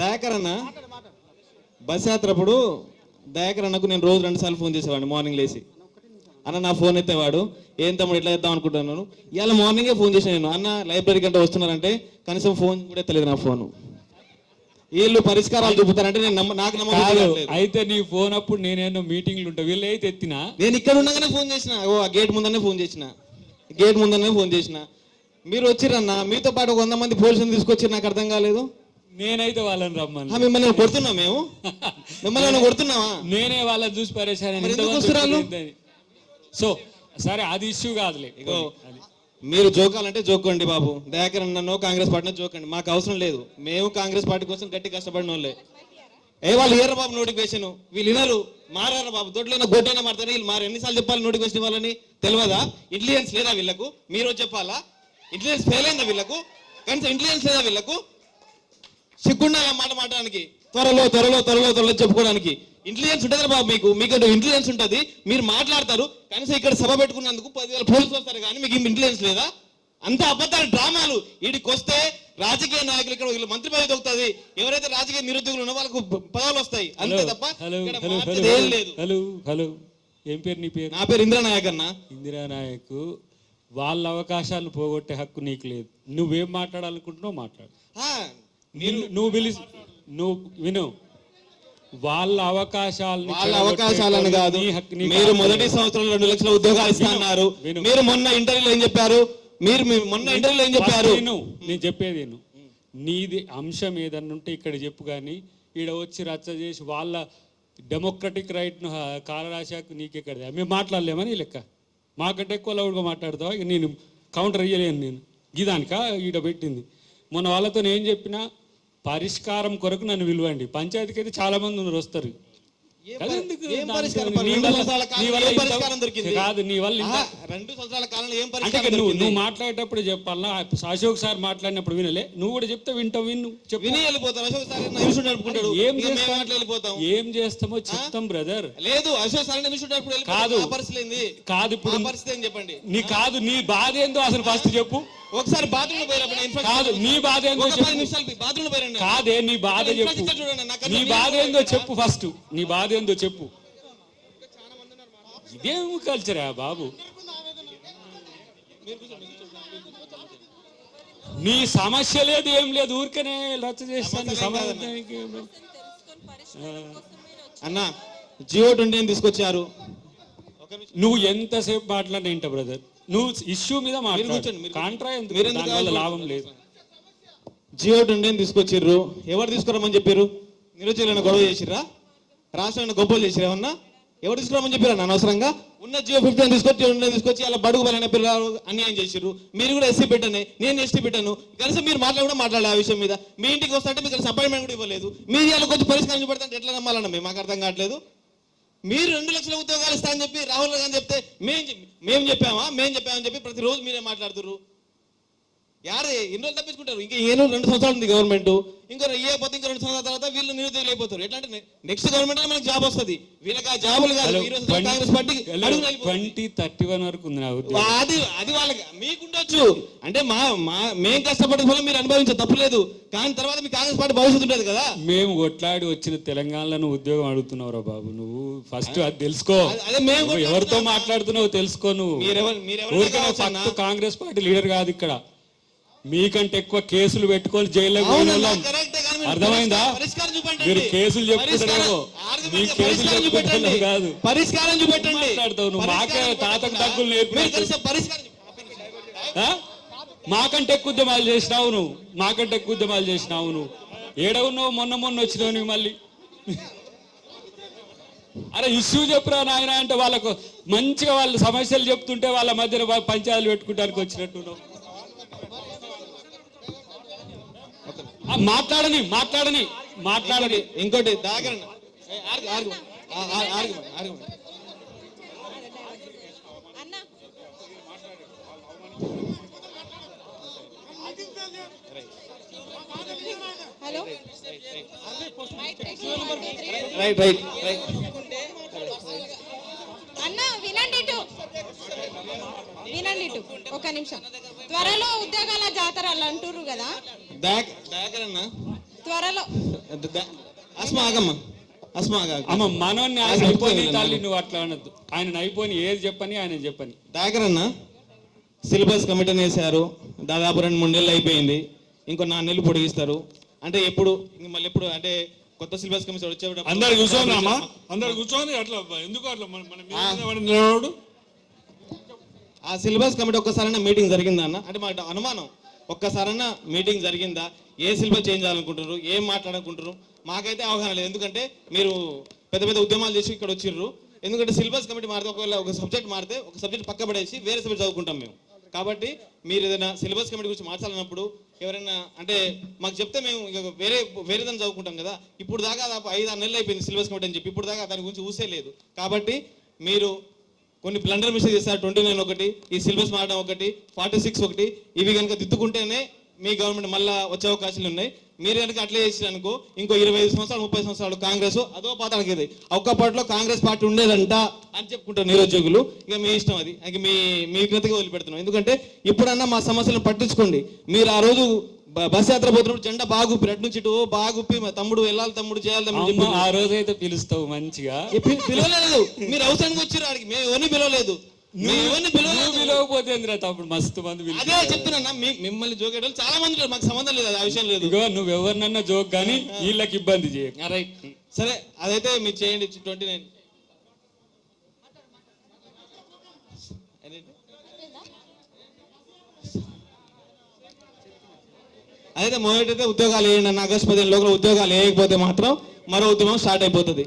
దయాకర్ అన్న బస్ యాత్ర అప్పుడు దయాకర్ అన్నకు నేను రోజు రెండు సార్లు ఫోన్ చేసేవాడిని మార్నింగ్ లేచి. అన్న నా ఫోన్ ఎత్తేవాడు. ఏం తమ్ముడు ఇట్లా చేద్దాం అనుకుంటున్నాను ఇవాళ మార్నింగే ఫోన్ చేశాను నేను. అన్న లైబ్రరీ కంటే వస్తున్నారంటే కనీసం ఫోన్ కూడా ఎత్తలేదు నా ఫోను. వీళ్ళు పరిష్కారాలు చూపుతారంటే నేను నమ్మ నాకు నమ్మకం. అయితే నీ ఫోన్ అప్పుడు నేనేమో మీటింగ్లు ఉంటా? వీళ్ళు అయితే ఎత్తినా? నేను ఇక్కడ ఉండగానే ఫోన్ చేసిన. ఓ ఆ గేట్ ముందనే ఫోన్ చేసిన. గేట్ ముందనే ఫోన్ చేసిన. మీరు వచ్చిరన్న మీతో పాటు వంద మంది పోలీసులు తీసుకొచ్చి నాకు అర్థం కాలేదు. నేనైతే వాళ్ళని రమ్మని. మిమ్మల్ని కొడుతున్నాం మేము. మిమ్మల్ని కొడుతున్నావా? నేనే వాళ్ళని చూసి పరేశాను? సో సరే అది ఇష్యూ కాదులే. మీరు జోకాలంటే జోకండి బాబు. దయాకర్ నన్ను కాంగ్రెస్ పార్టీ జోకండి మాకు అవసరం లేదు. మేము కాంగ్రెస్ పార్టీ కోసం గట్టి కష్టపడిన వాళ్ళే. ఏ వాళ్ళు ఏర్ర బాబు నోటిఫికేషన్ వీళ్ళు వినరు మారారు బాబు? దొడ్లైనా గొడ్డైనా మారుతారు? వీళ్ళు మారు ఎన్నిసార్లు చెప్పాలి నోటిఫికేషన్ ఇవ్వాలని తెలియదా? ఇంటెలిజెన్స్ లేదా వీళ్ళకు? మీరు చెప్పాలా? ఇంటెలిజెన్స్ ఫెయిల్ అయిందా వీళ్ళకు? కనీసం ఇంటెలిజెన్స్ లేదా వీళ్ళకు? సిగ్గుండా మాట మాట్లాడడానికి? త్వరలో త్వరలో త్వరలో త్వరలో చెప్పుకోవడానికి. ఇంటెలిజెన్స్ ఉంటుంది బాబు మీకు. మీకంటూ ఇంటెలిజెన్స్ ఉంటుంది. మీరు మాట్లాడతారు. కనీసం ఇక్కడ సభ పెట్టుకున్నందుకు పదివేల పోలీసులు వస్తారు కానీ మీకు ఇంటెలిజెన్స్ లేదా? అంత అబద్ధాలు డ్రామాలు. వీడికి వస్తే రాజకీయ నాయకులు ఇక్కడ వీళ్ళు మంత్రి పదవి దొరుకుతుంది ఎవరైతే రాజకీయ నిరుద్యోగులు ఉన్నో వాళ్ళకు పదవులు వస్తాయి. అంతే తప్ప ఏం లేదు. హలో హలో ఏం పేరు నీ పేరు? నా పేరు ఇందిరా నాయక్ అన్న. ఇందిరా నాయక్ వాళ్ళ అవకాశాలను పోగొట్టే హక్కు నీకు లేదు. నువ్వేం మాట్లాడాలనుకుంటున్నావు మాట్లాడు. నువ్వు పిలిచి నువ్వు విను. వాళ్ళ అవకాశాలను వాళ్ళ అవకాశాలను కాదు. నీకు మీరు మొదటి లేదు. సంవత్సరంలో రెండు లక్షల ఉద్యోగాలు ఇస్తా అన్నారు. విను. మీరు మొన్న ఇంటర్వ్యూలో ఏం చెప్పారు? మీరు మొన్న ఇంటర్వ్యూలో ఏం చెప్పారు? నేను చెప్పేది నీది అంశం ఏదన్నా ఉంటే ఇక్కడ చెప్పు కానీ ఈడ వచ్చి రచ్చ చేసి వాళ్ళ డెమోక్రటిక్ రైట్ను కాలరాశాకు నీకెక్కడ మేము మాట్లాడలేమని లెక్క? మాకంటే ఎక్కువ లౌడ్గా మాట్లాడతావా? ఇక నేను కౌంటర్ ఇయ్యలేను నేను. ఇదానిక ఈడ పెట్టింది. మొన్న వాళ్ళతో నేను చెప్పిన? పరిష్కారం కొరకు నన్ను విలువండి. పంచాయతీకి అయితే చాలా మంది ఉన్నారు వస్తారు. కదా? నీ వల్ల- రెండు సంవత్సరాల కాలంలో ఏం నువ్వు? నువ్వు మాట్లాడేటప్పుడు చెప్పాలా? అశోక్ సార్ మాట్లాడినప్పుడు వినలే. నువ్వు కూడా చెప్తే వింటావు విను చెప్పు. విని వెళ్ళిపోతారు. అశోక్ సార్ ఏం చేస్తాం? ఏం చేస్తామో చెప్తాం బ్రదర్. లేదు అశోక్ సార్. కాదు. కాదు ఇప్పుడు పరిస్థితి ఏం చెప్పండి? నీ కాదు నీ బాధ ఏందో అసలు ఫస్ట్ చెప్పు. ఒకసారి బాత్రూమ్ పోయినప్పుడు కాదు నీ బాధ ఏందో నిమిషాలు బాత్రూమ్ కాదే నీ బాధ చెప్పు. నీ బాధ ఏందో చెప్పు ఫస్ట్. నీ బాధ ఏందో చెప్పు. ఇదేం కల్చరా బాబు? నీ సమస్య లేదు ఏం లేదు ఊరికనే రచ్చ చేస్తాను. అన్న జియో ట్వంటీ తీసుకొచ్చారు. నువ్వు ఎంతసేపు మాట్లాడిన ఏంట బ్రదర్ నువ్వు ఇష్యూ మీద మాట్లాడు. కాంట్రా ఎందుకు? దానివల్ల? లాభం లేదు. జియో ట్వంటీ తీసుకొచ్చిర్రు. ఎవరు తీసుకురామని చెప్పారు నిరుద్యోగులను గొడవ చేసిర్రా? రాష్ట్రాన్ని గొప్పలు చేసిరా ఏమన్నా? ఎవరు తీసుకురామని చెప్పారు అనవసరంగా ఉన్న జియో ఫిఫ్టీన్ తీసుకొచ్చి ఉన్న తీసుకొచ్చి అలా బడుగు బలైన పిల్లలు అన్యాయం చేసిర్రు. మీరు కూడా ఎస్సీ పెట్టనే నేను ఎస్టీ పెట్టాను కనీసం మీరు మాట్లాడి కూడా మాట్లాడాలి ఆ విషయం మీద. మీ ఇంటికి వస్తుంటే మీకు కనీసం అపాయింట్మెంట్ కూడా ఇవ్వలేదు. మీరు ఇలా కొంచెం పరిష్కారం చూపెడతాంటే ఎట్లా నమ్మాలన్న మేము? మాకు అర్థం కావట్లేదు. మీరు రెండు లక్షల ఉద్యోగాలు ఇస్తా అని చెప్పి రాహుల్ గాంధీ చెప్తే మేము మేము చెప్పామా? మేము చెప్పామని చెప్పి ప్రతిరోజు మీరే మాట్లాడుతున్నారు యారే ఎన్ని రోజులు తప్పించుకుంటారు? ఇంకా ఏను రెండు సంవత్సరాలు ఉంది గవర్నమెంట్ ఇంకో ఏ పోతే ఇంకో రెండు సంవత్సరాల తర్వాత వీళ్ళు నిరుద్యోగులు అయిపోతారు. ఎట్లా అంటే నెక్స్ట్ గవర్నమెంట్లో మనకి జాబ్ వస్తుంది. వీళ్ళకి ఆ జాబులు కాదు. Congress party. Twenty thirty one వరకు ఉంది నా అది అది వాళ్ళకి మీకుండొచ్చు. అంటే మా మా మేం కష్టపడే వల్ల మీరు అనుభవించే తప్పులేదు కానీ తర్వాత మీ కాంగ్రెస్ పార్టీ భవిష్యత్తు ఉంటుంది కదా. మేము కొట్లాడి వచ్చిన తెలంగాణలో నువ్వు ఉద్యోగం అడుగుతున్నావురా బాబు. నువ్వు ఫస్ట్ అది తెలుసుకో. అదే- మేము ఎవరితో మాట్లాడుతున్నావు తెలుసుకో నువ్వు. కాంగ్రెస్ పార్టీ లీడర్ కాదు ఇక్కడ. మీకంటే ఎక్కువ కేసులు పెట్టుకొని జైల్లో. అర్థమైందా? మీరు కేసులు చెప్పుకుంటారేమో పరిష్కారం- మీ కేసులు చెప్పుకుంటారు చూపెట్టండి. కాదు. పరిష్కారం చూపెట్టండి. నువ్వు. మాకే తాతకు చెప్పండి. ఆ? మాకంటే ఎక్కువ ఉద్యమాలు చేసినావు నువ్వు. మాకంటే ఎక్కువ ఉద్యమాలు చేసినావు నువ్వు. ఏడ ఉన్నావు? మొన్న మొన్న వచ్చినావు నువ్వు మళ్ళీ. అరే ఇష్యూ చెప్పురా నాయన అంటే వాళ్ళకు మంచిగా వాళ్ళ సమస్యలు చెప్తుంటే వాళ్ళ మధ్యన పంచాయతీలు పెట్టుకోవడానికి వచ్చినట్టు ఉన్నావు. ఆ, మాట్లాడని మాట్లాడని మాట్లాడని. ఇంకోటి దాగరండి హలో. Right right right. అన్న వినండి ఇటు. వినండి ఇటు. ఒక నిమిషం. త్వరలో ఉద్యోగాల జాతరలు అంటుర్రు కదా? దాగరన్న త్వరలో. అస్మా ఆగమ్మ అస్మా ఆగ అమ్మ మనోన్ని ఆయన అయిపోయి తల్లి. నువ్వు అట్లా అనొద్దు. ఆయన అయిపోయి ఏది చెప్పని ఆయన చెప్పని. దాగర్ అన్న సిలబస్ కమిటీని వేశారు. దాదాపు రెండు మూడు నెలలు అయిపోయింది. ఇంకో నాలుగు నెలలు పొడిగిస్తారు అంటే ఎప్పుడు ఇంక మళ్ళీ ఎప్పుడు అంటే కొత్త సిలబస్ కమిషన్ వచ్చేటప్పుడు అందరు కూర్చోనామా అందరు కూర్చొని అట్లా ఎందుకు అట్లా? మన నిలబడు ఆ సిలబస్ కమిటీ ఒక్కసారైనా మీటింగ్ జరిగిందా అన్న? అంటే మాకు అనుమానం. ఒక్కసారైనా మీటింగ్ జరిగిందా? ఏ సిలబస్ చేంజ్ చేయాలనుకుంటున్నారు? ఏం మాట్లాడాలనుకుంటున్నారు? మాకైతే అవగాహన లేదు. ఎందుకంటే మీరు పెద్ద పెద్ద ఉద్యమాలు చేసి ఇక్కడ వచ్చిర్రు. ఎందుకంటే సిలబస్ కమిటీ మారితే ఒకవేళ ఒక సబ్జెక్ట్ మారితే ఒక సబ్జెక్ట్ పక్క పడేసి వేరే సబ్జెక్ట్ చదువుకుంటాం మేము. కాబట్టి మీరు ఏదైనా సిలబస్ కమిటీ గురించి మార్చాలన్నప్పుడు ఎవరైనా అంటే మాకు చెప్తే మేము ఇక వేరే వేరే దాన్ని చదువుకుంటాం కదా. ఇప్పుడు దాకా ఐదు ఆరు నెలలు అయిపోయింది సిలబస్ కమిటీ అని చెప్పి. ఇప్పుడు దాకా దాని గురించి ఊసే లేదు. కాబట్టి మీరు కొన్ని బ్లండర్ మిస్టేక్ చేస్తారు ట్వంటీ నైన్ ఒకటి ఈ సిలబస్ మారడం ఒకటి ఫార్టీ సిక్స్ ఒకటి ఇవి కనుక దిద్దుకుంటేనే మీ గవర్నమెంట్ మళ్ళా వచ్చే అవకాశాలు ఉన్నాయి. మీరు కనుక అట్లే చేసిన అనుకో ఇంకో ఇరవై ఐదు సంవత్సరాలు ముప్పై సంవత్సరాలు కాంగ్రెస్ అదో పాతానికి ఇది ఒక్కప్పట్లో కాంగ్రెస్ పార్టీ ఉండేదంట అని చెప్పుకుంటారు నిరుద్యోగులు. ఇక మీ ఇష్టం అది. ఇక మీ మీ విజ్ఞతగా వదిలిపెడుతున్నాం. ఎందుకంటే ఇప్పుడన్నా మా సమస్యలను పట్టించుకోండి. మీరు ఆ రోజు బస్ యాత్ర పోతున్నప్పుడు జెండా బాగుప్పి అటు నుంచి ఇటు ఓ బాగుప్పి మా తమ్ముడు వెళ్ళాలి తమ్ముడు చేయాలి తమ్ముడు చెప్పి ఆ రోజైతే పిలుస్తావు మంచిగా. పిలవలేదు. మీరు అవసరానికి వచ్చారు ఆడికి. మేము ఎవరిని పిలవలేదు. పిలవకపోతే మస్తు మంది అదే. చెప్తున్నా మిమ్మల్ని జోకేటోళ్ళు చాలా మంది ఉన్నారు. మాకు సంబంధం లేదు ఆ విషయం లేదు. నువ్వు ఎవరినన్నా జోక్ కానీ వీళ్ళకి ఇబ్బంది చేయకు రైట్ సరే అదైతే మీరు చేయండి. Twenty nine. అదైతే మొదటైతే ఉద్యోగాలు వేయండి అన్న ఆగస్టు పదిహేను లోపల ఉద్యోగాలు వేయకపోతే మాత్రం మరో ఉద్యమం స్టార్ట్ అయిపోతుంది.